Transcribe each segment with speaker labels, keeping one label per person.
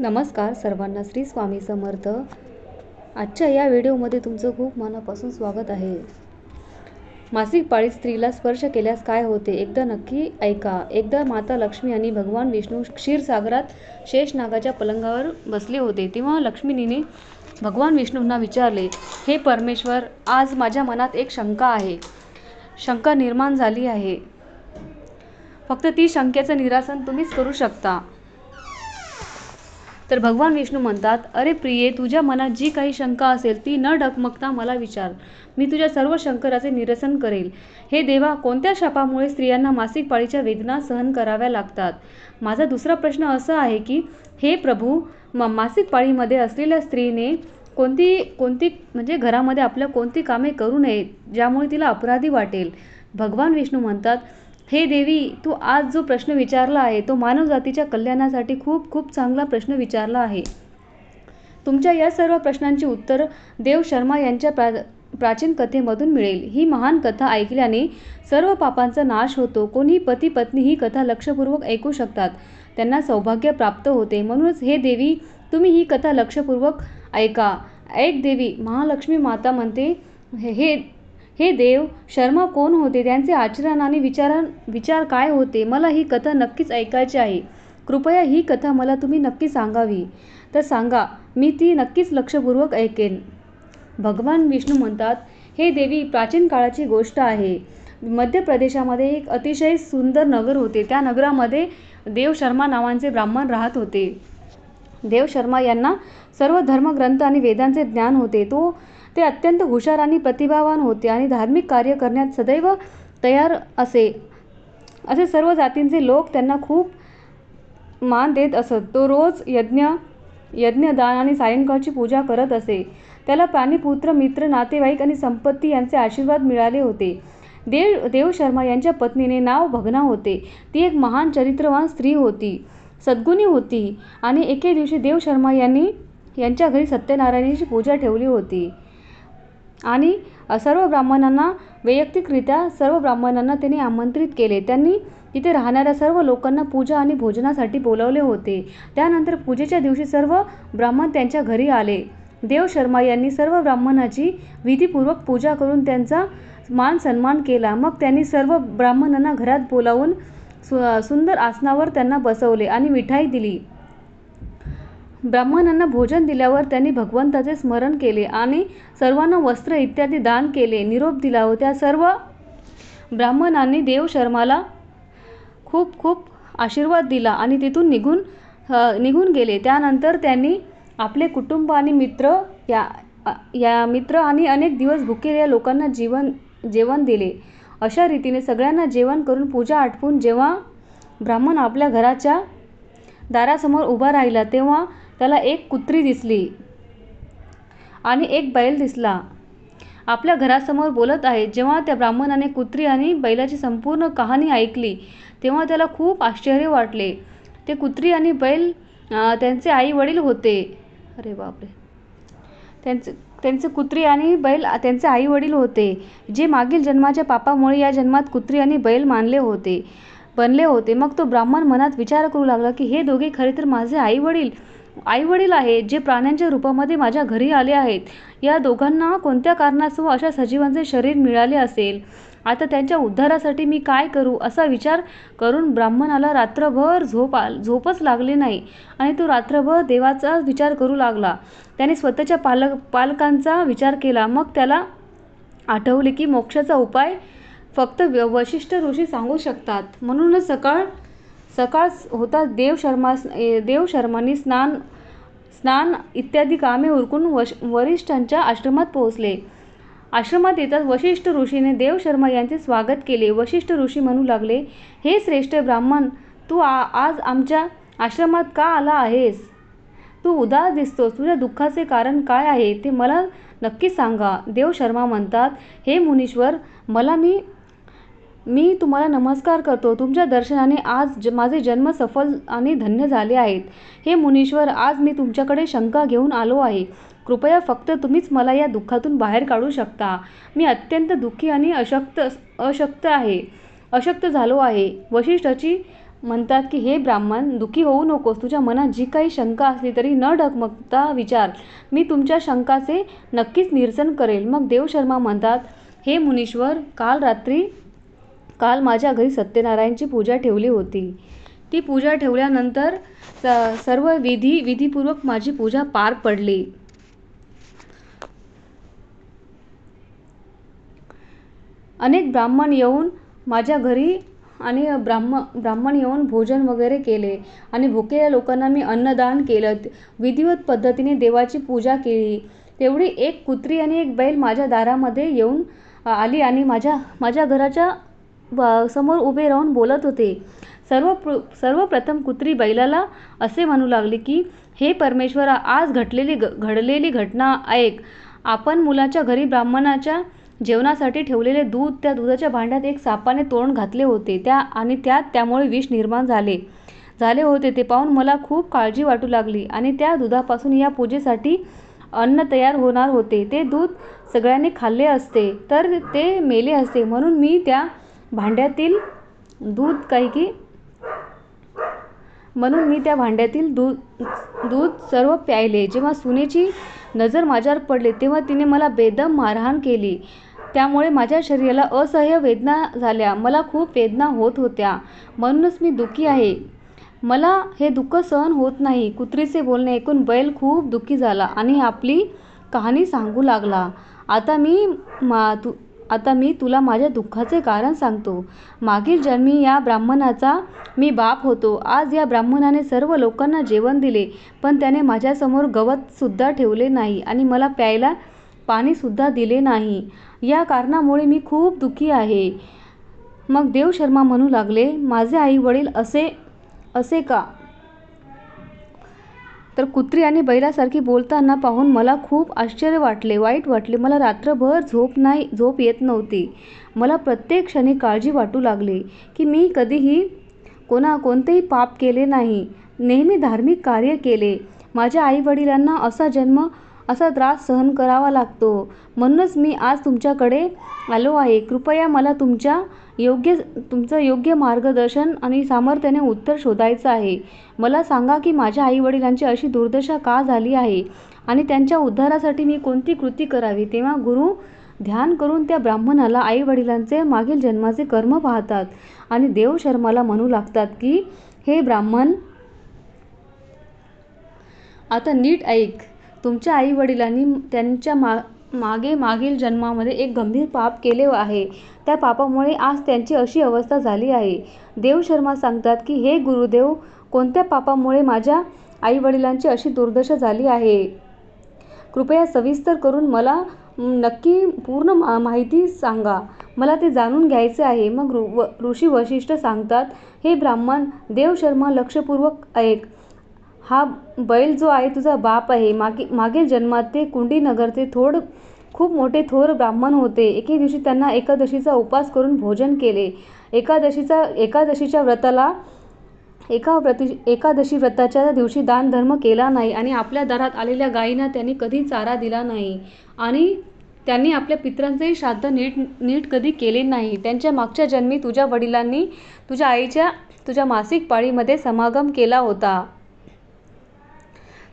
Speaker 1: नमस्कार सर्वांना श्री स्वामी समर्थ. आजच्या या व्हिडिओमध्ये तुमचं खूप मनापासून स्वागत आहे. मासिक पाळीत स्त्रीला स्पर्श केल्यास काय होते? एकदा नक्की ऐका. एकदा माता लक्ष्मी आणि भगवान विष्णू क्षीरसागरात शेषनागाच्या पलंगावर बसले होते तेव्हा लक्ष्मीनीने भगवान विष्णूंना विचारले हे परमेश्वर आज माझ्या मनात एक शंका आहे. शंका निर्माण झाली आहे. फक्त ती शंकेचं निरासन तुम्हीच करू शकता. तर भगवान विष्णू म्हणतात अरे प्रिये तुझ्या मनात जी काही शंका असेल ती न डगमगता मला विचार. मी तुझ्या सर्व शंकराचे निरसन करेल. हे देवा कोणत्या शापामुळे स्त्रियांना मासिक पाळीच्या वेदना सहन कराव्या लागतात? माझा दुसरा प्रश्न असा आहे की हे प्रभू म मासिक पाळीमध्ये असलेल्या स्त्रीने कोणती कोणती म्हणजे घरामध्ये आपल्या कोणती कामे करू नयेत ज्यामुळे तिला अपराधी वाटेल? भगवान विष्णू म्हणतात हे देवी तू आज जो प्रश्न विचारला आहे तो मानवजातीच्या कल्याणासाठी खूप खूप चांगला प्रश्न विचारला आहे. तुमच्या या सर्व प्रश्नांची उत्तर देव शर्मा यांच्या प्रा प्राचीन कथेमधून मिळेल. ही महान कथा ऐकल्याने सर्व पापांचा नाश होतो. कोणी पती पत्नी ही कथा लक्षपूर्वक ऐकू शकतात. त्यांना सौभाग्य प्राप्त होते. म्हणूनच हे देवी तुम्ही ही कथा लक्षपूर्वक ऐका. ऐक देवी महालक्ष्मी माता म्हणते हे हे देव शर्मा कोण होते? त्यांचे आचरण आणि विचारण विचार काय होते? मला ही कथा नक्कीच ऐकायची आहे. कृपया ही कथा मला तुम्ही नक्की सांगावी. तर सांगा मी ती नक्कीच लक्षपूर्वक ऐकेन. भगवान विष्णू म्हणतात हे देवी प्राचीन काळाची गोष्ट आहे. मध्य प्रदेशामध्ये एक अतिशय सुंदर नगर होते. त्या नगरामध्ये देव शर्मा नावांचे ब्राह्मण राहत होते. देव शर्मा यांना सर्व धर्मग्रंथ आणि वेदांचे ज्ञान होते. तो ते अत्यंत हुशार आणि प्रतिभावान होते आणि धार्मिक कार्य करण्यात सदैव तयार असे. असे सर्व जातींचे लोक त्यांना खूप मान देत असत. तो रोज यज्ञ यज्ञदान आणि सायंकाळची पूजा करत असे. त्याला प्राणीपुत्र मित्र नातेवाईक आणि संपत्ती यांचे आशीर्वाद मिळाले होते. देव देव शर्मा यांच्या पत्नीने नाव भगना होते. ती एक महान चरित्रवान स्त्री होती. सद्गुणी होती आणि एके दिवशी देव शर्मा यांनी यांच्या घरी सत्यनारायणाची पूजा ठेवली होती. आणि सर्व ब्राह्मणांना वैयक्तिकरित्या सर्व ब्राह्मणांना त्यांनी आमंत्रित केले. त्यांनी तिथे राहणाऱ्या सर्व लोकांना पूजा आणि भोजनासाठी बोलावले होते. त्यानंतर पूजेच्या दिवशी सर्व ब्राह्मण त्यांच्या घरी आले. देव शर्मा यांनी सर्व ब्राह्मणाची विधीपूर्वक पूजा करून त्यांचा मान सन्मान केला. मग त्यांनी सर्व ब्राह्मणांना घरात बोलावून सु सुंदर आसनावर त्यांना बसवले आणि मिठाई दिली. ब्राह्मणांना भोजन दिल्यावर त्यांनी भगवंताचे स्मरण केले आणि सर्वांना वस्त्र इत्यादी दान केले निरोप दिला व त्या सर्व ब्राह्मणांनी देव शर्माला खूप खूप आशीर्वाद दिला आणि तिथून निघून निघून गेले. त्यानंतर त्यांनी आपले कुटुंब आणि मित्र या या मित्र आणि अनेक दिवस भुकेल्या लोकांना जीवन जेवण दिले. अशा रीतीने सगळ्यांना जेवण करून पूजा आटपून जेव्हा ब्राह्मण आपल्या घराच्या दारासमोर उभा राहिला तेव्हा त्याला एक कुत्री दिसली आणि एक बैल दिसला. आपल्या घरासमोर बोलत आहे जेव्हा त्या ब्राह्मणाने कुत्री आणि बैलाची संपूर्ण कहाणी ऐकली तेव्हा त्याला खूप आश्चर्य वाटले. ते कुत्री आणि बैल त्यांचे आई वडील होते. अरे बापरे. त्यांचे त्यांचे कुत्री आणि बैल त्यांचे आई वडील होते जे मागील जन्माच्या पापामुळे या जन्मात कुत्री आणि बैल मानले होते बनले होते. मग तो ब्राह्मण मनात विचार करू लागला की हे दोघे खरे तर माझे आई वडील आई वडील आहेत जे प्राण्यांच्या रूपामध्ये माझ्या घरी आले आहेत. या दोघांना कोणत्या कारणास्तव अशा सजीवांचे शरीर मिळाले असेल? आता त्यांच्या उद्धारासाठी मी काय करू? असा विचार करून ब्राह्मणाला रात्रभर झोप आ झोपच लागली नाही आणि तो रात्रभर देवाचा विचार करू लागला. त्याने स्वतःच्या पालक पालकांचा विचार केला. मग त्याला आठवले की मोक्षाचा उपाय फक्त वशिष्ठ ऋषी सांगू शकतात. म्हणूनच सकाळ सकाळ होता देव शर्मा देव शर्मांनी स्नान स्नान इत्यादी कामे उरकून वश वरिष्ठांच्या आश्रमात पोहोचले. आश्रमात येताच वशिष्ठ ऋषीने देव शर्मा यांचे स्वागत केले. वशिष्ठ ऋषी म्हणू लागले हे श्रेष्ठ ब्राह्मण तू आ आज आमच्या आश्रमात का आला आहेस? तू उदास दिसतोस. तुझ्या दुःखाचे कारण काय आहे ते मला नक्की सांगा. देव शर्मा म्हणतात हे मुनीश्वर मला मी मी तुम्हाला नमस्कार करतो. तुमच्या दर्शनाने आज ज माझे जन्म सफल आणि धन्य झाले आहेत. हे मुनीश्वर आज मी तुमच्याकडे शंका घेऊन आलो आहे. कृपया फक्त तुम्हीच मला या दुःखातून बाहेर काढू शकता. मी अत्यंत दुःखी आणि अशक्त अशक्त आहे. अशक्त झालो आहे. वशिष्ठाची म्हणतात की हे ब्राह्मण दुःखी होऊ नकोस. तुझ्या मनात जी काही शंका असली तरी न डगमगता विचार. मी तुमच्या शंकाचे नक्कीच निरसन करेल. मग देवशर्मा म्हणतात हे मुनीश्वर काल रात्री काल माझ्या घरी सत्यनारायणची पूजा ठेवली होती. ती पूजा ठेवल्यानंतर स सर्व विधी विधीपूर्वक माझी पूजा पार पडली. अनेक ब्राह्मण येऊन माझ्या घरी आणि ब्राह्म ब्राह्मण येऊन भोजन वगैरे केले आणि भुकेल्या लोकांना मी अन्नदान केलं. विधिवत पद्धतीने देवाची पूजा केली. तेवढी एक कुत्री आणि एक बैल माझ्या दारामध्ये येऊन आली आणि माझ्या माझ्या घराच्या समोर उभे राहून बोलत होते. सर्व प्र सर्वप्रथम कुत्री बैलाला असे म्हणू लागली की हे परमेश्वरा आज घटलेली ग घडलेली घटना ऐक. आपण मुलाच्या घरी ब्राह्मणाच्या जेवणासाठी ठेवलेले दूध त्या दुधाच्या भांड्यात एक सापाने तोंड घातले होते. त्या आणि त्यात त्यामुळे विष निर्माण झाले. झाले होते ते पाहून मला खूप काळजी वाटू लागली आणि त्या दुधापासून या पूजेसाठी अन्न तयार होणार होते. ते दूध सगळ्यांनी खाल्ले असते तर ते मेले असते. म्हणून मी त्या भांड्यातील दूध काही की म्हणून मी त्या भांड्यातील दूध दूध सर्व प्यायले. जेव्हा सुनेची नजर माझ्यावर पडली तेव्हा तिने मला बेदम मारहाण केली. त्यामुळे माझ्या शरीराला असह्य वेदना झाल्या. मला खूप वेदना होत होत्या. म्हणूनच मी दुःखी आहे. मला हे दुःख सहन होत नाही. कुत्रीचे बोलणे ऐकून बैल खूप दुःखी झाला आणि आपली कहाणी सांगू लागला. आता मी मा तू आता मी तुला माझ्या दुःखाचे कारण सांगतो. मागील जन्मी या ब्राह्मणाचा मी बाप होतो. आज या ब्राह्मणाने सर्व लोकांना जेवण दिले पण त्याने माझ्यासमोर गवतसुद्धा ठेवले नाही आणि मला प्यायला पाणीसुद्धा दिले नाही. या कारणामुळे मी खूप दुःखी आहे. मग देवशर्मा म्हणू लागले माझे आई वडील असे असे का? तर कुत्री आणि बैलासारखी बोलताना पाहून मला खूप आश्चर्य वाटले वाईट वाटले. मला रात्रभर झोप नाही झोप येत नव्हती. मला प्रत्येक क्षणी काळजी वाटू लागली की मी कधीही कोणा कोणतेही पाप केले नाही. नेहमी धार्मिक कार्य केले. माझ्या आईवडिलांना असा जन्म असा त्रास सहन करावा लागतो. म्हणूनच मी आज तुमच्याकडे आलो आहे. कृपया मला तुमच्या योग्य तुमचं योग्य मार्गदर्शन आणि सामर्थ्याने उत्तर शोधायचं आहे. मला सांगा की माझ्या आईवडिलांची अशी दुर्दशा का झाली आहे? आणि त्यांच्या उद्धारासाठी मी कोणती कृती करावी? तेव्हा गुरु ध्यान करून त्या ब्राह्मणाला आईवडिलांचे मागील जन्माचे कर्म पाहतात आणि देव शर्माला म्हणू लागतात की हे ब्राह्मण आता नीट ऐक. तुमच्या आईवडिलांनी त्यांच्या मा मागे मागील जन्मामध्ये एक गंभीर पाप केले आहे. त्या पापामुळे आज त्यांची अशी अवस्था झाली आहे. देवशर्मा सांगतात की हे गुरुदेव कोणत्या पापामुळे माझ्या आईवडिलांची अशी दुर्दशा झाली आहे? कृपया सविस्तर करून मला नक्की पूर्ण मा माहिती सांगा. मला ते जाणून घ्यायचे आहे. मग ऋ व ऋषी वशिष्ठ सांगतात हे ब्राह्मण देवशर्मा लक्षपूर्वक ऐक. हा बैल जो आहे तुझा बाप आहे मागे मागील जन्मात ते कुंडीनगरचे थोड खूप मोठे थोर ब्राह्मण होते. एके दिवशी त्यांना एकादशीचा उपास करून भोजन केले. एकादशीचा एकादशीच्या व्रताला एका व्रती एकादशी व्रताच्या दिवशी दानधर्म केला नाही आणि आपल्या दारात आलेल्या गायींना त्यांनी कधी चारा दिला नाही. आणि त्यांनी आपल्या पित्रांचेही श्राद्ध नीट नीट कधी केले नाही. त्यांच्या मागच्या जन्मी तुझ्या वडिलांनी तुझ्या आईच्या तुझ्या मासिक पाळीमध्ये समागम केला होता.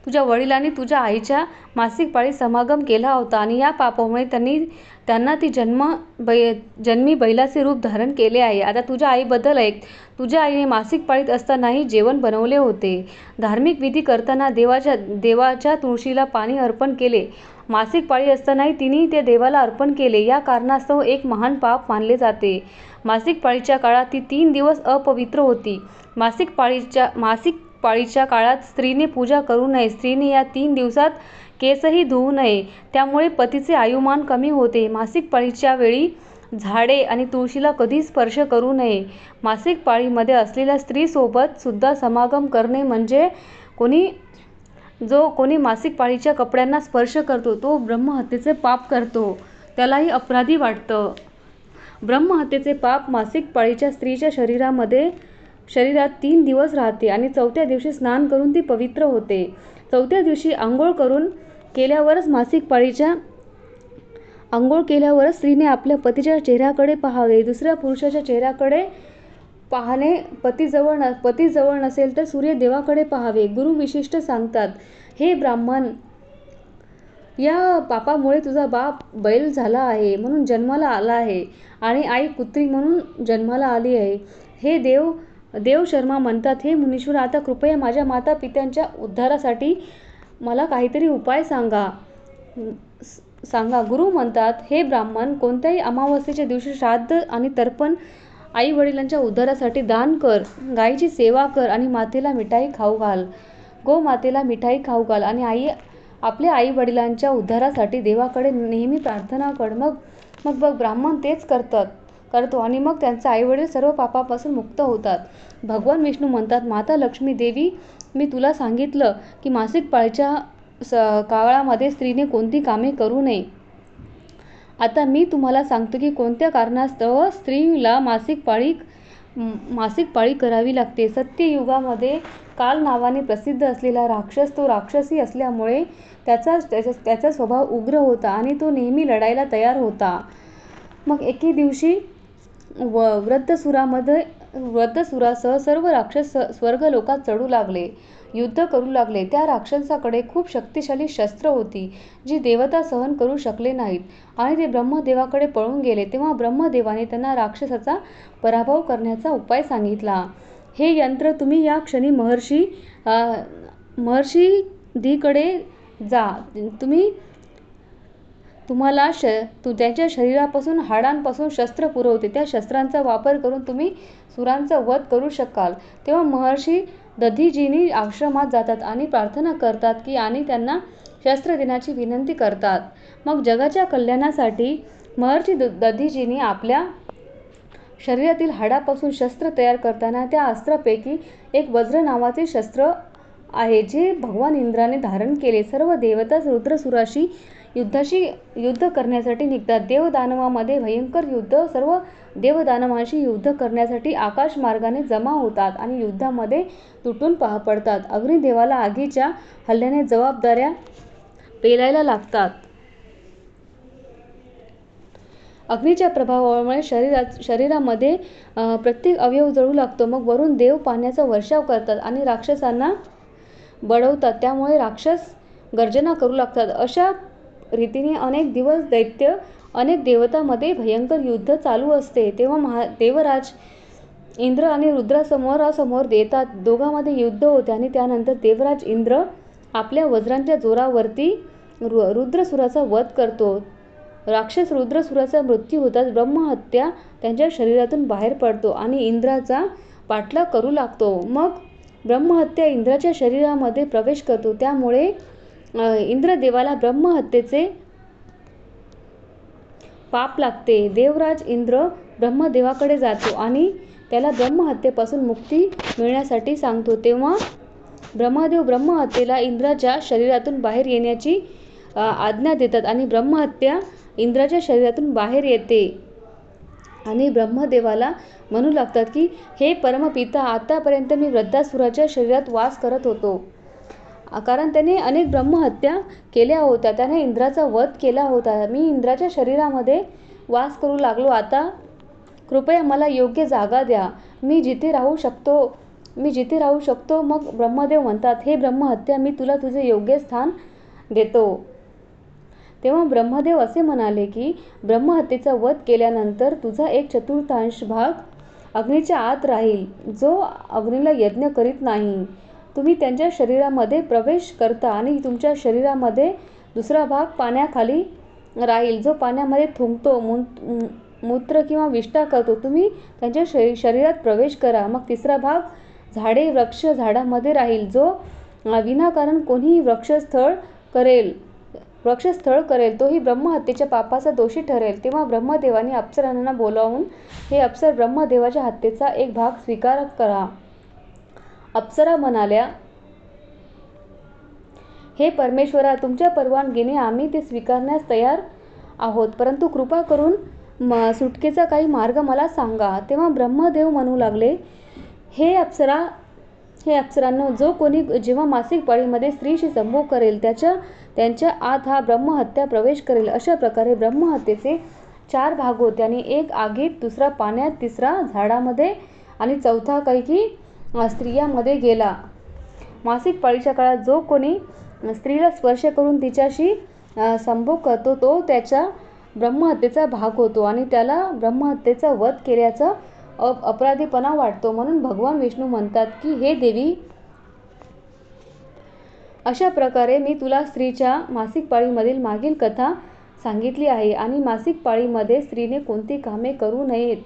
Speaker 1: तुझ्या वडिलांनी तुझ्या आईच्या मासिक पाळीत समागम केला होता आणि या पापामुळे त्यांनी त्यांना ती जन्म बै जन्मी बैलाचे रूप धारण केले आहे. आता तुझ्या आईबद्दल ऐक. तुझ्या आईने मासिक पाळीत असतानाही जेवण बनवले होते. धार्मिक विधी करताना देवाच्या देवाच्या तुळशीला पाणी अर्पण केले. मासिक पाळी असतानाही तिने ते देवाला अर्पण केले. या कारणास्तव एक महान पाप मानले जाते. मासिक पाळीच्या काळात ती तीन दिवस अपवित्र होती. मासिक पाळीच्या मासिक पाळीच्या काळात स्त्रीने पूजा करू नये. स्त्रीने या तीन दिवसात केसही धुवू नये. त्यामुळे पतीचे आयुमान कमी होते. मासिक पाळीच्या वेळी झाडे आणि तुळशीला कधी स्पर्श करू नये. मासिक पाळीमध्ये असलेल्या स्त्रीसोबत सुद्धा समागम करणे म्हणजे कोणी जो कोणी मासिक पाळीच्या कपड्यांना स्पर्श करतो तो ब्रह्महत्येचे पाप करतो. त्यालाही अपराधी वाटतं. ब्रह्महत्येचे पाप मासिक पाळीच्या स्त्रीच्या शरीरामध्ये शरीरात तीन दिवस राहते आणि चौथ्या दिवशी स्नान करून ती पवित्र होते. चौथ्या दिवशी आंघोळ करून केल्यावरच मासिक पाळीच्या आंघोळ केल्यावरच स्त्रीने आपल्या पतीच्या चेहऱ्याकडे पाहावे. दुसऱ्या पुरुषाच्या चेहऱ्याकडे पाहणे पतीजवळ न पतीजवळ नसेल तर सूर्यदेवाकडे पाहावे गुरु विशिष्ट सांगतात. हे ब्राह्मण या पापामुळे तुझा बाप बैल झाला आहे म्हणून जन्माला आला आहे आणि आई कुत्री म्हणून जन्माला आली आहे. हे देव देव शर्मा म्हणतात हे मुनीश्वर आता कृपया माझ्या माता पित्यांच्या उद्धारासाठी मला काहीतरी उपाय सांगा. सांगा. गुरु म्हणतात हे ब्राह्मण कोणत्याही अमावस्येच्या दिवशी श्राद्ध आणि तर्पण आई वडिलांच्या उद्धारासाठी दान कर. गायीची सेवा कर आणि मातेला मिठाई खाऊ घाल. गो मातेला मिठाई खाऊ घाल आणि आई आपल्या आई वडिलांच्या उद्धारासाठी देवाकडे नेहमी प्रार्थना कर. मग मग बघ ब्राह्मण तेच करतात. करतो आणि मग त्यांचे आईवडील सर्व पापापासून मुक्त होतात. भगवान विष्णू म्हणतात माता लक्ष्मी देवी मी तुला सांगितलं की मासिक पाळीच्या स काळामध्ये स्त्रीने कोणती कामे करू नये. आता मी तुम्हाला सांगतो की कोणत्या कारणास्तव स्त्रीला मासिक पाळी मासिक पाळी करावी लागते. सत्ययुगामध्ये काल नावाने प्रसिद्ध असलेला राक्षस तो राक्षसी असल्यामुळे त्याचा त्याचा त्याचा स्वभाव उग्र होता आणि तो नेहमी लढायला तयार होता. मग एके दिवशी व वृद्धसुरामध्ये वृद्धसुरासह सर्व राक्षस स्वर्गलोकात चढू लागले युद्ध करू लागले. त्या राक्षसाकडे खूप शक्तिशाली शस्त्र होती जी देवता सहन करू शकले नाहीत. आणि ते ब्रह्मदेवाकडे पळून गेले. तेव्हा ब्रह्मदेवाने त्यांना राक्षसाचा पराभव करण्याचा उपाय सांगितला. हे यंत्र तुम्ही या क्षणी महर्षी महर्षी धीकडे जा. तुम्ही तुम्हाला श तुझ्याच्या शरीरापासून हाडांपासून शस्त्र पुरवते त्या शस्त्रांचा वापर करून तुम्ही सुरांचा वध करू शकाल. तेव्हा महर्षी दधीजीनी आश्रमात जातात आणि प्रार्थना करतात की आणि त्यांना शस्त्र देण्याची विनंती करतात. मग जगाच्या कल्याणासाठी महर्षी द दधीजीनी आपल्या शरीरातील हाडापासून शस्त्र तयार करताना त्या अस्त्रापैकी एक वज्र नावाचे शस्त्र आहे जे भगवान इंद्राने धारण केले. सर्व देवताच रुद्रसुराशी युद्धाशी युद्ध करण्यासाठी निघतात. देवदानवामध्ये भयंकर युद्ध सर्व देवदानवांशी युद्ध करण्यासाठी आकाश मार्गाने जमा होतात आणि युद्धामध्ये तुटून पहा पडतात. अग्निदेवाला आगीच्या हल्ल्याने जबाबदाऱ्या पेलायला लागतात. अग्नीच्या प्रभावामुळे शरीरात शरीरामध्ये प्रत्येक अवयव जळू लागतो. मग वरून देव पाण्याचा वर्षाव करतात आणि राक्षसांना बडवतात त्यामुळे राक्षस गर्जना करू लागतात. अशा रीतीने अनेक दिवस दैत्य अनेक देवतामध्ये भयंकर युद्ध चालू असते. तेव्हा महा देवराज इंद्र आणि रुद्रासमोरासमोर देतात. दोघांमध्ये युद्ध होते आणि त्यानंतर देवराज इंद्र आपल्या वज्रांच्या जोरावरती रु रुद्रसुराचा वध करतो. राक्षस रुद्रसुराचा मृत्यू होताच ब्रह्महत्या त्यांच्या शरीरातून बाहेर पडतो आणि इंद्राचा पाठलाग करू लागतो. मग ब्रह्महत्या इंद्राच्या शरीरामध्ये प्रवेश करतो. त्यामुळे इंद्रदेवाला ब्रह्महत्येचे पाप लागते. देवराज इंद्र ब्रह्मदेवाकडे जातो आणि त्याला ब्रह्महत्येपासून मुक्ती मिळण्यासाठी सांगतो. तेव्हा ब्रह्मदेव ब्रह्महत्येला इंद्राच्या शरीरातून बाहेर येण्याची आज्ञा देतात आणि ब्रह्महत्या इंद्राच्या शरीरातून बाहेर येते. आणि ब्रह्मदेवाला म्हणू लागतात की हे परमपिता आतापर्यंत मी वृद्धासुराच्या शरीरात वास करत होतो. कारण त्याने अनेक ब्रह्महत्या केल्या होत्या. त्याने इंद्राचा वध केला होता. मी इंद्राच्या शरीरामध्ये वास करू लागलो. आता कृपया मला योग्य जागा द्या. मी जिथे राहू शकतो मी जिथे राहू शकतो मग ब्रह्मदेव म्हणतात हे ब्रह्महत्या मी तुला तुझे योग्य स्थान देतो. तेव्हा ब्रह्मदेव असे म्हणाले की ब्रह्महत्येचा वध केल्यानंतर तुझा एक चतुर्थांश भाग अग्नीच्या आत राहील. जो अग्नीला यज्ञ करीत नाही. तुम्ही त्यांच्या शरीरामध्ये प्रवेश करता आणि तुमच्या शरीरामध्ये दुसरा भाग पाण्याखाली राहील. जो पाण्यामध्ये थुंकतो मूत्र किंवा विष्ठा करतो तुम्ही त्यांच्या शरी शरीरात प्रवेश करा. मग तिसरा भाग झाडे वृक्ष झाडामध्ये राहील जो विनाकारण कोणीही वृक्षस्थळ करेल वृक्षस्थळ करेल तोही ब्रह्महत्येच्या पापाचा दोषी ठरेल. तेव्हा ब्रह्मदेवाने अप्सरांना बोलावून हे अप्सर ब्रह्मदेवाच्या हत्येचा एक भाग स्वीकार करा. अप्सरा म्हणाल्या हे परमेश्वरा तुमच्या परवानगीने आम्ही ते स्वीकारण्यास तयार आहोत परंतु कृपा करून म सुटकेचा काही मार्ग मला सांगा. तेव्हा ब्रह्मदेव म्हणू लागले हे अप्सरा हे अप्सरांनो जो कोणी जेव्हा मासिक पाळीमध्ये स्त्रीशी संभोग करेल त्याच्या त्यांच्या आत हा ब्रह्महत्या प्रवेश करेल. अशा प्रकारे ब्रह्महत्येचे चार भाग होते. आणि एक आगीत दुसरा पाण्यात तिसरा झाडामध्ये आणि चौथा काही की स्त्रियामध्ये गेला. मासिक पाळीच्या काळात जो कोणी स्त्रीला स्पर्श करून तिच्याशी संभोग करतो तो त्याच्या ब्रह्महत्येचा भाग होतो आणि त्याला ब्रह्महत्येचा वध केल्याचा अप अपराधीपणा वाटतो. म्हणून भगवान विष्णू म्हणतात की हे देवी अशा प्रकारे मी तुला स्त्रीच्या मासिक पाळीमधील मागील कथा सांगितली आहे आणि मासिक पाळीमध्ये स्त्रीने कोणती कामे करू नयेत.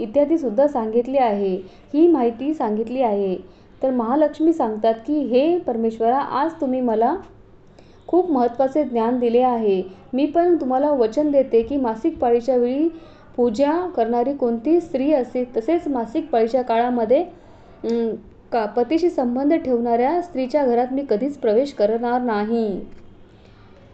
Speaker 1: इत्यादी सुद्धा सांगितले आहे. ही माहिती सांगितली आहे. तर महालक्ष्मी सांगतात की हे परमेश्वरा आज तुम्ही मला खूप महत्त्वाचे ज्ञान दिले आहे. मी पण तुम्हाला वचन देते की मासिक पाळीच्या वेळी पूजा करणारी कोणती स्त्री असेल तसेच मासिक पाळीच्या काळामध्ये का पतीशी संबंध ठेवणाऱ्या स्त्रीच्या घरात मी कधीच प्रवेश करणार नाही.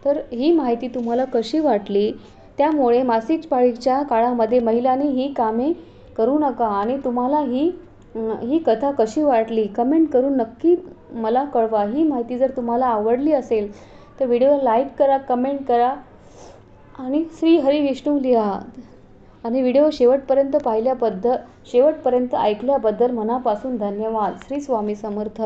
Speaker 1: तर ही माहिती तुम्हाला कशी वाटली? त्यामुळे मासिक पाळीच्या काळामध्ये महिलांनी ही कामे करू नका. आणि तुम्हाला ही ही कथा कशी वाटली? कमेंट करून नक्की मला कळवा. ही माहिती जर तुम्हाला आवडली असेल तर व्हिडिओ लाईक करा कमेंट करा आणि श्री हरी विष्णू लिहा. आणि व्हिडिओ शेवटपर्यंत पाहिल्याबद्दल शेवटपर्यंत ऐकल्याबद्दल मनापासून धन्यवाद. श्री स्वामी समर्थ.